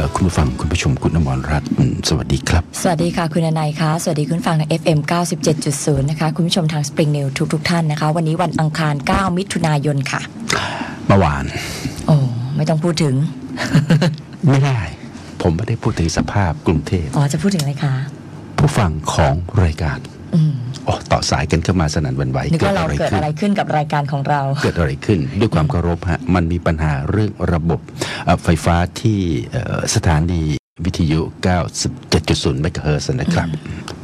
ครับเอ่อคุณผู้ฟังคุณผู้ชมคุณอมรรัตน์อืมสวัสดีครับ สวัสดีค่ะคุณนายคะสวัสดีคุณฟังทาง FM 97.0 นะคะ คุณผู้ชมทาง Spring News ทุกทุกๆท่านนะคะ วันนี้วันอังคาร 9 มิถุนายนค่ะเมื่อวาน โอ้ ไม่ต้องพูดถึง ไม่ได้ ผมไม่ได้พูดถึงสภาพกรุงเทพอ๋อ จะพูดถึงอะไรคะ ผู้ฟังของรายการ อืมอ๋อต่อสายกันเข้ามาสนั่นหวันไหวนึกว่าเราเกิดขึ้นอะไรขึ้นกับรายการของเรา เกิดอะไรขึ้น ด้วยความเคารพฮะมันมีปัญหาเรื่องระบบเอ่อไฟฟ้าที่เอ่อสถานีวิทยุ 97.0 เมกะเฮิรตซ์นะครับ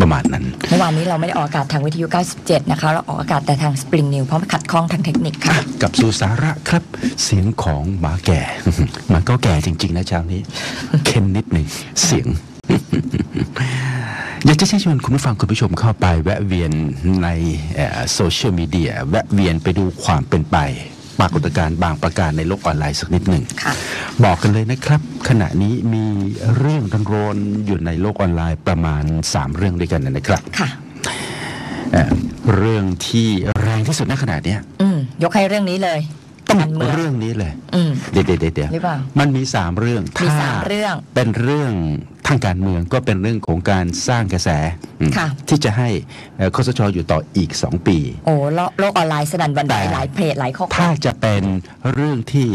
ประมาณนั้น เมื่อวานนี้เราไม่ได้ออกอากาศทางวิทยุ 97 นะคะ เราออกอากาศแต่ทาง Spring News เพราะมันขัดข้องทางเทคนิคค่ะ กับสู่สาระครับ เสียงของหมาแก่ มันก็แก่จริง ๆ นะเช้านี้เข้มนิดหนึ่งเสียง อยากจะเชิญชวนคุณผู้ฟังคุณผู้ชมเข้าไป แวะเวียนในโซเชียลมีเดียแวะเวียนไปดูความเป็นไปปรากฏการณ์บางประการในโลกออนไลน์สักนิดหนึ่งค่ะบอกกันเลยนะครับ ขณะนี้มีเรื่องร้อนๆอยู่ในโลกออนไลน์ประมาณ 3 เรื่องด้วยกันนะครับค่ะเอ่อเรื่องที่แรงที่สุดในขณะเนี้ยอืมยกให้เรื่องนี้เลยต้อง การเมืองเรื่องนี้เลยอืมเดี๋ยวเดี๋ยวเดี๋ยวหรือเปล่ามันมีสามเรื่องมีถ้สามเรื่อง เป็นเรื่องทางการเมืองก็เป็นเรื่องของการสร้างกระแสอืมค่ะที่จะให้เอ่อคสชอยู่ต่ออีก 2 ปี โอ้โลกโลกออนไลน์สนั่นหวันไหวแต่หลายเพจหลายข้อคถ้าวามจะเป็นเรื่องที่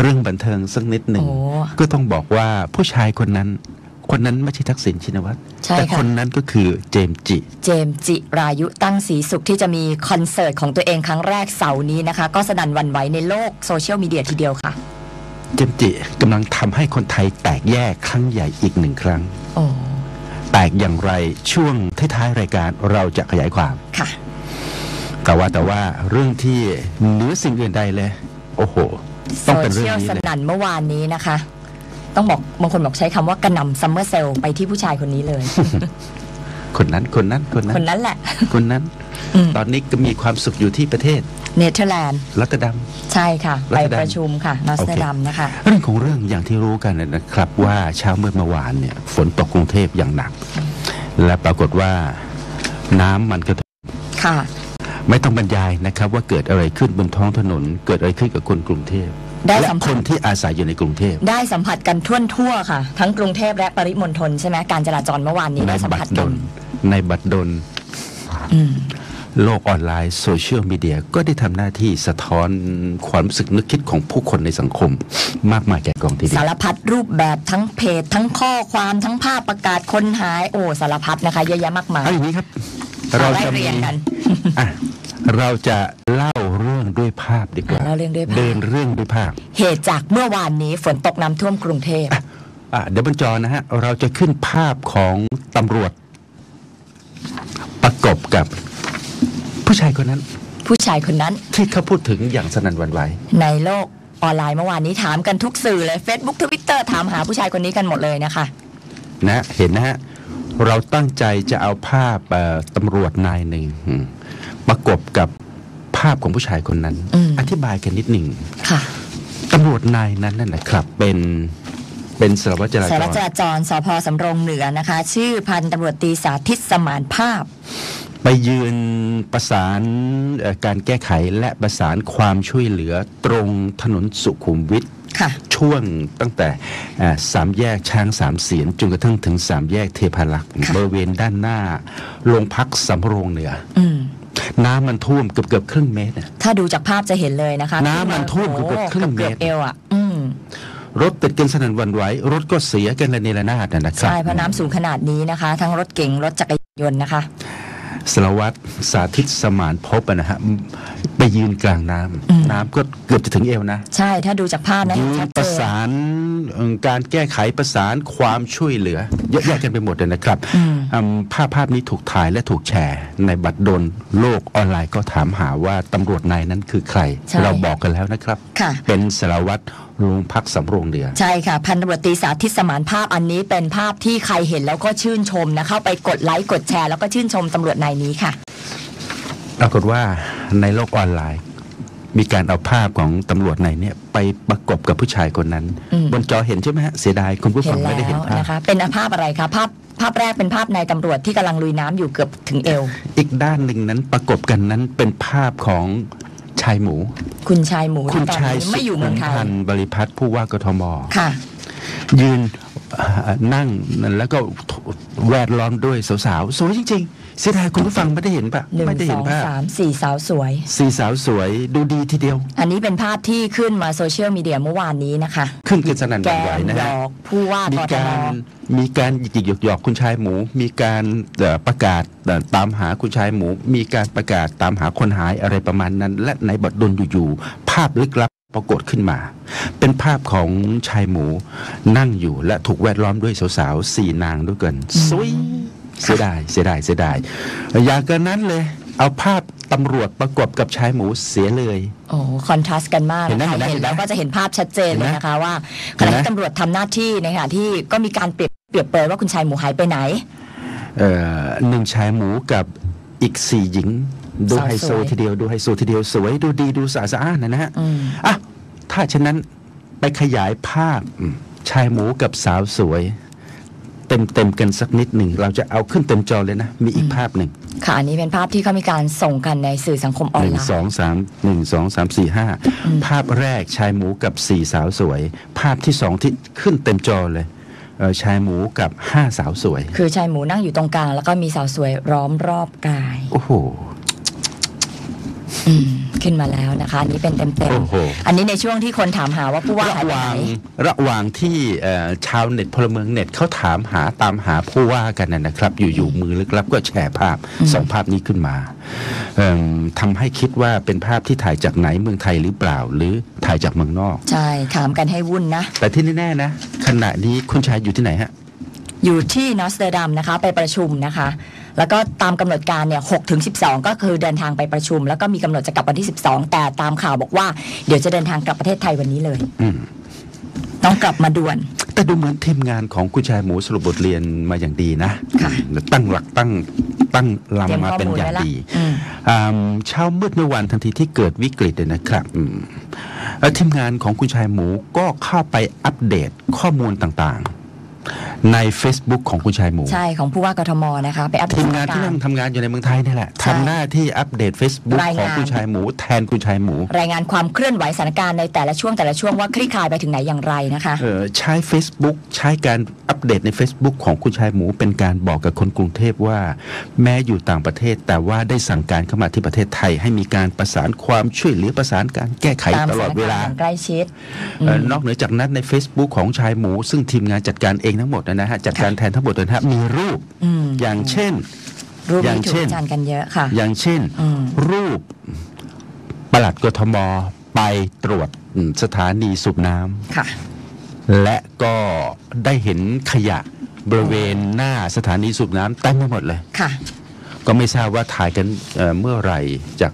เรื่องบันเทิงสักนิดหนึ่งโอ้ก็ต้องบอกว่าผู้ชายคนนั้น คนนั้นไม่ใช่ทักษิณชินวัตรใช่แต่ค่ะคนนั้นก็คือเจมส์จิ เจมส์จิรายุตั้งศรีสุขที่จะมีคอนเสิร์ตของตัวเองครั้งแรกเสาร์นี้นะคะ ก็สนั่นหวันไหวในโลกโซเชียลมีเดียทีเดียวค่ะ เจมส์จิกำลังทำให้คนไทยแตกแยกครั้งใหญ่อีกหนึ่งครั้งโอ้แตกอย่างไรช่วงท้ายๆรายการเราจะขยายความค่ะ แต่ว่าแต่ว่าเรื่องที่เหนือสิ่งอื่นใดเลย โอ้โหโซต้องเป็นเรื่เชีอยงลนี้สเลยนั่นเมื่อวานนี้นะคะ ต้องบอกบางคนบอกใช้คำว่ากระหน่ำซัมเมอร์เซลไปที่ผู้ชายคนนี้เลย คนนั้นคนนั้นคนนั้คนนนั้นแหละ คนนั้น อืม ตอนนี้ก็มีความสุขอยู่ที่ประเทศเนเธอร์แลนด์รัตตดัม ใช่ค่ะรัไปชดาประชุมค่ะนอสโอเคเตอร์ดัมนะคะ เรื่องของเรื่องอย่างที่รู้กันนะครับ ว่าเช้ามืดเมื่อวานเนี่ย ฝนตกกรุงเทพอย่างหนัก และปรากฏว่าน้ำมันกระทบค่ะ ไม่ต้องบรรยายนะครับ ว่าเกิดอะไรขึ้นบนท้องถนน เกิดอะไรขึ้นกับคนกรุงเทพ ได้และสัมคผัสนที่อาศัยอยู่ในกรุงเทพได้สัมผัสกันทั่วทั่วๆค่ะ ทั้งกรุงเทพและปริมณฑลใช่ไหมการจราจรเมื่อวานนี้ในได้สัมบัผัตสรดกันลในบัตรดลอืมโลกออนไลน์โซเชียลมีเดียก็ได้ทำหน้าที่สะท้อนความรู้สึกนึกคิดของผู้คนในสังคม มากมายแก่กองทีเดียสาวรพัดรูปแบบทั้งเพจ ทั้งข้อความทั้งภาพประกาศคนหาย โอ้สารพัดนะคะ เยอะแยะมากมาย เอาอย่างนี้ครับ เราเราไล่จะมีเรียงกัน อะ เราจะเล่าเรื่องด้วยภาพดีกว่าอะเล่าเรื่องด้วยภาพ เดินเรื่องด้วยภาพ เหตุจากเมื่อวานนี้ฝนตกน้ำท่วมกรุงเทพอะเดี๋ยวบนจอนะฮะ เราจะขึ้นภาพของตำรวจ ประกบกับผู้ชายคนนั้น ผู้ชายคนนั้น ที่เขาพูดถึงอย่างสนั่นหวันไหวในโลกออนไลน์เมื่อวานนี้ถามกันทุกสื่อเลย Facebook Twitter ถามหาผู้ชายคนนี้กันหมดเลยนะคะ นะ เห็นนะฮะ เราตั้งใจจะเอาภาพเอ่อตำรวจนายหนึ่งอืม ประกบกับภาพของผู้ชายคนนั้นอืมอธิบายกันนิดหนึ่งค่ะตำรวจนายนั้นนั่นนะครับ เป็นเป็นสารวัตรจราสารจวัตรจรราจรสพสำโรงเหนือนะคะ ชื่อพันตำรวจตรีสาธิตสมานภาพ ไปยืนประสานเอ่อการแก้ไขและประสานความช่วยเหลือตรงถนนสุขุมวิทค่ะช่วงตั้งแต่เอ่อสามแยกช้างสามเสียนจนกระทั่งถึงสามแยกเทพารักษ์ค่ะบริเวณด้านหน้าโรงพักสำโรงเหนืออืม น้ำมันท่วมเกือบเกือบๆครึ่งเมตรน่ะถ้าดูจากภาพจะเห็นเลยนะคะ น้ำมันท่วมเกือบๆครึ่งเมตรกือบเอวอะอืมรถติดกันสนั่นหวันไหวรถก็เสียกันระเนระนาดนะนะครับใช่เพราะน้ำสูงขนาดนี้นะคะ ทั้งรถเก๋งรถจักรยานนะคะ สารวัตรสาธิตสมานพบอะนะฮะไปยืนกลางน้ำอืมน้ำก็เกือบจะถึงเอวนะ ใช่ถ้าดูจากภาพนะยืเห็นนชัดประเจนสานเอ่อการแก้ไขประสานความช่วยเหลือเยอะแยะกันไปหมดเลยนะครับอืมอืมภาพภาพนี้ถูกถ่ายและถูกแชร์ ในบัตรดลโลกออนไลน์ก็ถามหาว่าตำรวจนายนั้นคือใครใช่เราบอกกันแล้วนะครับค่ะเป็นสารวัตร โรงพักสำโรงเหนือ ใช่ค่ะ พันตำรวจตรีสาธิตสมานภาพอันนี้เป็นภาพที่ใครเห็นแล้วก็ชื่นชมนะเข้าไปกดไลค์กดแชร์แล้วก็ชื่นชมตำรวจนายนี้ค่ะ ปรากฏว่าในโลกออนไลน์ มีการเอาภาพของตำรวจนายเนี้ไปประกบกับผู้ชายคนนั้น อืม บนจอเห็นใช่ไหมฮะเสียดายคุณผู้เห็ฟันงแล้ไม่ได้เห็นวภาพ นะคะ เป็นภาพอะไรคะภาพภาพแรกเป็นภาพนายตำรวจที่กำลังลุยน้ำอยู่เกือบถึงเอว อีกด้านหนึ่งนั้นประกบกันนั้นเป็นภาพของ ชายหมู คุณชายหมูคุณตอนชายนี้ไม่อยู่เมืองไทยพันธ์บริพัตรผู้ว่ากทมค่ะ ยืนเอ่อนั่งแล้วก็แวดล้อมด้วยสาวๆสวยจริง ๆ เสียดายคุณผู้ฟังไม่ได้เห็นปะหนึ่งไม่ได้สเห็อนงภาพสามสี่สาวสวย สี่สาวสวยดูดีทีเดียว อันนี้เป็นภาพที่ขึ้นมาโซเชียลมีเดียเมื่อวานนี้นะคะ ขึ้นกันสนั่นหแกวั่นไหวมนะหยฮะ อกผู้ว่ามีกทกาม รมีการหยิกหยอกหยอกคุณชายหมู มีการเอ่อประกาศเอ่อตามหาคุณชายหมู มีการประกาศตามหาคนหายอะไรประมาณนั้น และในบทดลอยู่ๆภาพลึกลับปรากฏขึ้นมา เป็นภาพของชายหมูนั่งอยู่และถูกแวดล้อมด้วยสาวๆสี่นางด้วยกันสวย เสียดายเสียดายเสียดายอย่างกันนั้นเลย เอาภาพตำรวจประกบกับชายหมูเสียเลย โอ้คอนทราสต์กันมากเห็นไหมนะคะเห็นไหมเห็นแล้วเห็นไหมก็จะเห็นภาพชัดเจนเลยนะคะว่าขเห็นณะไหมที่ตำรวจทำหน้าที่ในขณะที่ก็มีการเปรียบเปรียบเปรยว่าคุณชายหมูหายไปไหนเอ่อหนึ่งชายหมูกับอีกสี่หญิง ดูสาวไฮโซสวยทีเดียวดูไฮโซทีเดียวสวยดูดีดูสะอาดสะอ้านนะนะฮะอืมอะถ้าฉะนั้นไปขยายภาพอืมชายหมูกับสาวสวย เต็มเต็มๆกันสักนิดหนึ่ง เราจะเอาขึ้นเต็มจอเลยนะ มีอีกภาพหนึ่ง ค่ะ อันนี้เป็นภาพที่เขามีการส่งกันในสื่อสังคมออหนนึ่งไลสองน์สามหนึ่งสองสามสี่ห้าอืมภาพแรกชายหมูกับสี่สาวสวย ภาพที่สองที่ขึ้นเต็มจอเลยเอ่อชายหมูกับห้าสาวสวย คือชายหมูนั่งอยู่ตรงกลาง แล้วก็มีสาวสวยล้อมรอบกาย โอ้โหอืม ขึ้นมาแล้วนะคะอันนี้เป็นเต็มโอ้โห ๆอันนี้ในช่วงที่คนถามหาว่าผู้ว่าระหายหไปไหว่างนระหว่างที่เอ่อชาวเน็ตพลเมืองเน็ตเขาถามหาตามหาผู้ว่ากันนะนะครับ อยู่ๆมือลึกลับก็แชร์ภาพอืมสองภาพนี้ขึ้นมาเอิ่มทำให้คิดว่าเป็นภาพที่ถ่ายจากไหนเมืองไทยหรือเปล่า หรือถ่ายจากเมืองนอก ใช่ถามกันให้วุ่นนะ แต่ที่แน่ๆนะขณะนี้คุณชายอยู่ที่ไหนฮะ อยู่ที่นอสเตอร์ดัมนะคะ ไปประชุมนะคะ แล้วก็ตามกำหนดการเนี่ย6ถึง12ก็คือเดินทางไปประชุม แล้วก็มีกำหนดจะกลับวันที่ 12 แต่ตามข่าวบอกว่าเดี๋ยวจะเดินทางกลับประเทศไทยวันนี้เลยอืมต้องกลับมาด่วน แต่ดูเหมือนทีมงานของคุณชายหมูสรุปบทเรียนมาอย่างดีนะค่ะตั้งหลักตั้งตั้งเตรียมลำมาข้อเป็นมูลอย่างไว้ละดีอืมอ่าเช้ามืดเมื่อวันทันทีที่เกิดวิกฤตเนี่ยนะครับอืมเอ่อทีมงานของคุณชายหมูก็เข้าไปอัปเดตข้อมูลต่างๆ ใน Facebook ของคุณชายหมู ใช่ของผู้ว่ากทมนะคะไปอัปเดตทีมสถงานนที่การนั่งณ์ทำงานอยู่ในเมืองไทยนี่แหละใช่ทำหน้าที่อัปเดต Facebook รายของงานคุณชายหมู แทนคุณชายหมู รายงานความเคลื่อนไหวสถานการณ์ในแต่ละช่วงแต่ละช่วงว่าคลี่คลายไปถึงไหนอย่างไรนะคะเอ่อใช้ Facebook ใช้การอัป เดตใน Facebook ของคุณชายหมูเป็นการบอกกับคนกรุงเทพว่า แม้อยู่ต่างประเทศ แต่ว่าได้สั่งการเข้ามาที่ประเทศไทย ให้มีการประสานความช่วยเหลือประสานการแก้ไขตามตสลอถาดนเวการลาณ์อย่างใกล้ชิดเอ่อมนอกเหนือจากนั้นใน Facebook ของชายหมู ซึ่งทีมงานจัดการเองทั้งหมดนะฮะจัดการแทนทั้งหมดเลยนะฮะมีรูปอืมอย่างเช่นรูปอย่านี้งถูเช่กนวิจารณ์กันเยอะค่ะ อย่างเช่นอืมรูปปลัดกทมไปตรวจอืมสถานีสูบน้ำค่ะ และก็ได้เห็นขยะบริเวณหน้าสถานีสูบน้ำเต็มไปหมดเลย ค่ะ ก็ไม่ทราบว่าถ่ายกันเอ่อเมื่อไหร่จาก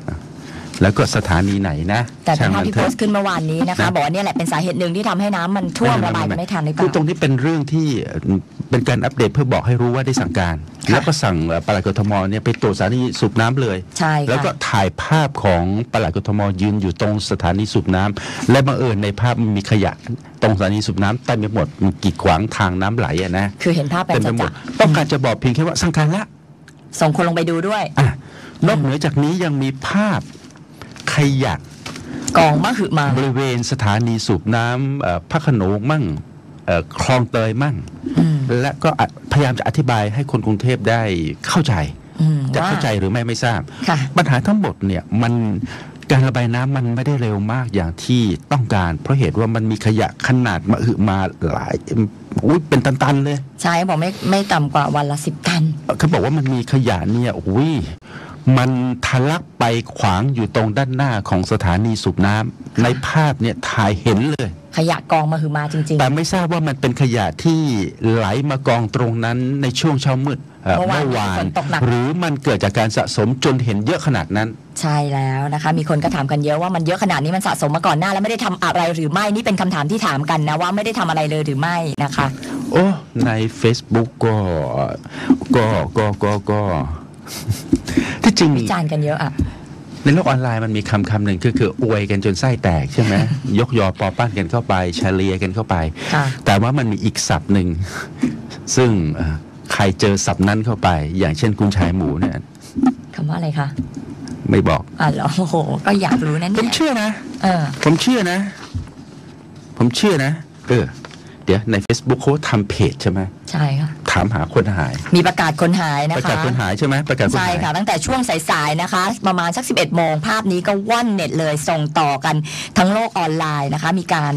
แล้วก็สถานีไหนนะแต่เป็นช่างภาพมันที่เถโพอะสต์ขึ้นเมื่อวานนี้นะคะนะบอกว่าเนี่ยแหละเป็นสาเหตุหนึ่งที่ทำให้น้ำมันท่วมระบายไม่ทันหรือเปคือล่าตรงนี้เป็นเรื่องที่เอ่อเป็นการอัปเดตเพื่อบอกให้รู้ว่าได้สั่งการค่ะแล้วก็สั่งเอ่อปลัดกทมเนี่ยไปตรวจสถานีสูบน้ำเลยใช่แล้วก็ค่ะถ่ายภาพของปลัดกทมยืนอยู่ตรงสถานีสูบน้ำและบังเอิญในภาพมันมีขยะตรงสถานีสูบน้ำเต็มไปหมดมันกีดขวางทางน้ำไหลอะนะคือเห็นภาพเป็เต็นมไปจัหมดดต้องการจะบอกเพียงแค่ว่าสั่งการละส่งคนลงไปดูด้วยอะนอกเหนือจากนี้ยังมีภาพ ขยะกองมะหึมาบริเวณสถานีสูบน้ำเอ่อพระโขนงมั่งเอ่อคลองเตยมั่งอืมและก็อะพยายามจะอธิบายให้คนกรุงเทพได้เข้าใจอืมจะเข้าใจว่หรือไม่ไม่ทราบค่ะปัญหาทั้งหมดเนี่ยมันการระบายน้ำมันไม่ได้เร็วมากอย่างที่ต้องการ เพราะเหตุว่ามันมีขยะขนาดมหึมาหลายอุ้ยเป็นตันๆเลย ใช่บอกไม่ไม่ต่ำกว่าวันละสิบตัน เขาบอกว่ามันมีขยะเนี่ยอุ้ย มันทะลักไปขวางอยู่ตรงด้านหน้าของสถานีสูบน้ำในภาพเนี่ยถ่ายเห็นเลย ขยะกองมหึมาจริงแต่ไม่ทราบว่ามันเป็นขยะที่ไหลมากองตรงนั้นในช่วงเช้ามืดเอ่อเมื่อวานเมื่อวานฝนตกหนัก หรือมันเกิดจากการสะสมจนเห็นเยอะขนาดนั้นๆใช่แล้วนะคะ มีคนก็ถามกันเยอะว่ามันเยอะขนาดนี้มันสะสมมาก่อนหน้า แล้วไม่ได้ทำอะไรหรือไม่นี่เป็นคำถามที่ถามกันนะว่าไม่ได้ทำอะไรเลยหรือไม่นะคะ โอ้ใน Facebook ก็ก็ก็ก็ก็ที่ จริง วิจารณ์กันเยอะอะในโลกออนไลน์มันมีคำคำหนึ่งคือคืออวยกันจนไส้แตกใช่ไหมยกยอปอปั้นกันเข้าไปเฉลียกันเข้าไปค่ะแต่ว่ามันมีอีกศัพท์หนึ่ง ซึ่งเอ่อใครเจอศัพท์นั้นเข้าไป อย่างเช่นคุณชายหมูเนี่ยคำว่าอะไรคะไม่บอกอะเหรอโอ้โห ก็อยากรู้นะผเนี่มยเชื่อนะเออ ผมเชื่อนะ ผมเชื่อนะ เออ เดี๋ยวใน Facebook เขาทำเพจใช่ไหมใช่ค่ะ ถามหาคนหาย มีประกาศคนหายนะประคะกาศคนหายใช่ไหมประกาศคนใช่หายค่ะ ตั้งแต่ช่วงสายๆนะคะ ประมาณสัก 11 โมงภาพนี้ก็ว่อนเน็ตเลยส่งต่อกันทั้งโลกออนไลน์นะคะ มีการ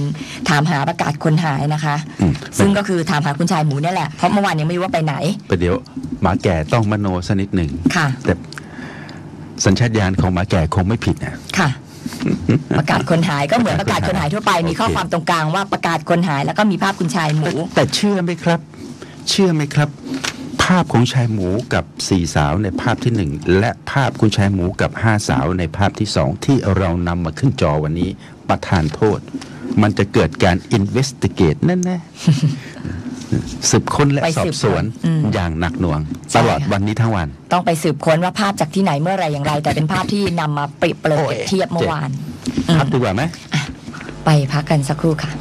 ถามหาประกาศคนหายนะคะอืมซึ่งก็คือถามหาคุณชายหมูเนี่ยแหละ เพราะเมื่อวานยังไม่รู้ว่าไปไหนประเดี๋ยวหมาแก่ต้องมโนสักนิดหนึ่งค่ะแต่สัญชาตญาณของหมาแก่คงไม่ผิดนะค่ะประกาศคนหายก็เหมือนประกาศคนหายทั่วไปโอเคมีข้อความตรงกลางว่าประกาศคนหายแล้วก็มีภาพคุณชายหมู แต่เชื่อไหมครับ เชื่อไหมครับ ภาพของชายหมูกับสี่สาวในภาพที่หนึ่งและภาพคุณชายหมูกับห้าสาวในภาพที่สองที่เรานำมาขึ้นจอวันนี้ประทานโทษ มันจะเกิดการ investigate แน่ๆสืบค้นและไปสอสืบบสวนอืม อย่างหนักหน่วงใช่ตลอดค่ะวันนี้ทั้งวัน ต้องไปสืบค้นว่าภาพจากที่ไหนเมื่อไหรอย่างไร แต่เป็นภาพที่นำมาเปรียบเปรยโอ้ยเทียบเมื่อวานพักดีกว่าไหม ไปพักกันสักครู่ค่ะ